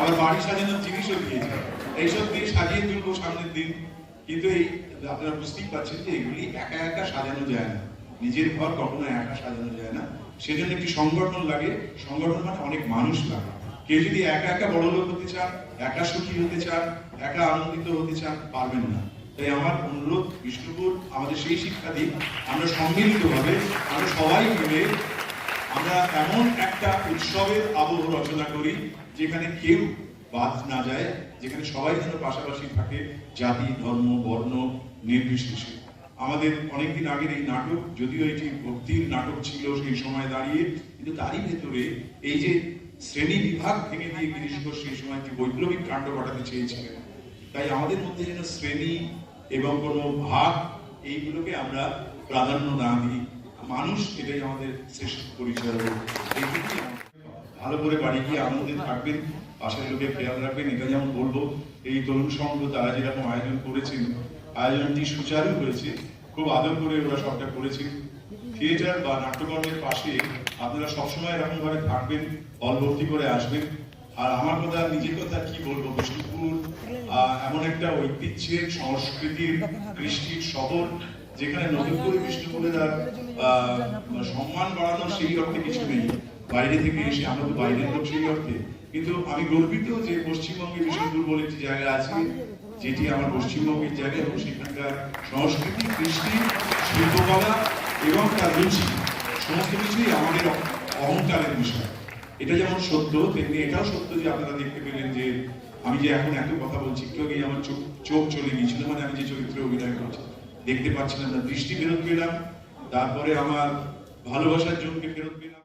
আবার বাড়ি সাজানোর জিনিসও দিয়েছে এইসব দিয়ে সাজিয়ে তুলবো সামনের দিন। কিন্তু এই আপনারা বুঝতেই পারছেন যে এগুলি একা একা সাজানো যায় না। নিজের ঘর কখনো একা সাজানো যায় না। সেজন্য একটি সংগঠন লাগে। সংগঠন মানে অনেক মানুষ লাগে। কেউ যদি একা একা বড় লোক হতে চান, একা সুখী হতে চান, একা আনন্দিত হতে চান, পারবেন না। তাই আমার অনুরোধ, বিষ্ণুপুর, আমাদের সেই শিক্ষা দিন। আমরা সম্মিলিত ভাবে আমরা সবাই মিলে আমরা এমন একটা উৎসবের আবহ রচনা করি যেখানে কেউ বাদ না যায়, যেখানে সবাই যেন পাশাপাশি থাকে জাতি, ধর্ম, বর্ণ, নির্বিশেষে। আমাদের অনেকদিন আগের এই নাটক, যদিও এটি ভক্তির নাটক ছিল সেই সময় দাঁড়িয়ে, কিন্তু তারই ভেতরে এই যে শ্রেণি বিভাগ ভেঙে দিয়ে গিরিশ সেই সময় একটি বৈপ্লবিক কাণ্ড ঘটাতে চেয়েছিলেন। তাই আমাদের মধ্যে যেন শ্রেণি এবং কোনো ভাগ, এইগুলোকে আমরা প্রাধান্য না দিই। মানুষ, এটাই আমাদের শ্রেষ্ঠ পরিচয়। ভালো করে বাড়ি গিয়ে আনন্দে থাকবেন পাশের লোকের খেয়াল রাখবেন, এটা যেমন বলব, এই তরুণ সংঘ তারা যেরকম আয়োজন করেছেন, আয়োজনটি সুচারু হয়েছে, খুব আদর করে ওরা সবটা করেছে। থিয়েটার বা নাট্যকর্মের পাশে আপনারা সবসময় এরকম ভাবে থাকবেন, হল করে আসবেন। আর আমার কথা, নিজের কথা কি বলব, বিষ্ণুপুর এমন একটা ঐতিহ্যের, সংস্কৃতির, কৃষ্টির শহর যেখানে নতুন আর আহ, সম্মান বাড়ানোর সেই অর্থে কিছু নেই। বাইরে থেকে এসে আমরা তো বাইরের লোক সেই অর্থে। কিন্তু আমি গর্বিত যে পশ্চিমবঙ্গে বিষ্ণুপুর বলে একটি জায়গা আছে যেটি আমার পশ্চিমবঙ্গের জায়গা এবং সেখানকার সংস্কৃতি কৃষ্টি শিল্পকলা এবং তার রুচি সমস্ত কিছুই আমাদের অহংকারের বিষয়। এটা যেমন সত্য তেমনি এটাও সত্য যে আপনারা দেখতে পেলেন যে আমি যে এখন এত কথা বলছি আগে আমার চোখ চোখ চলে গিয়েছিল মানে আমি যে চরিত্রে অভিনয় করছি। দেখতে পাচ্ছিলাম না দৃষ্টি ফেরত পেলাম। তারপরে আমার ভালোবাসার জনকে ফেরত পেলাম।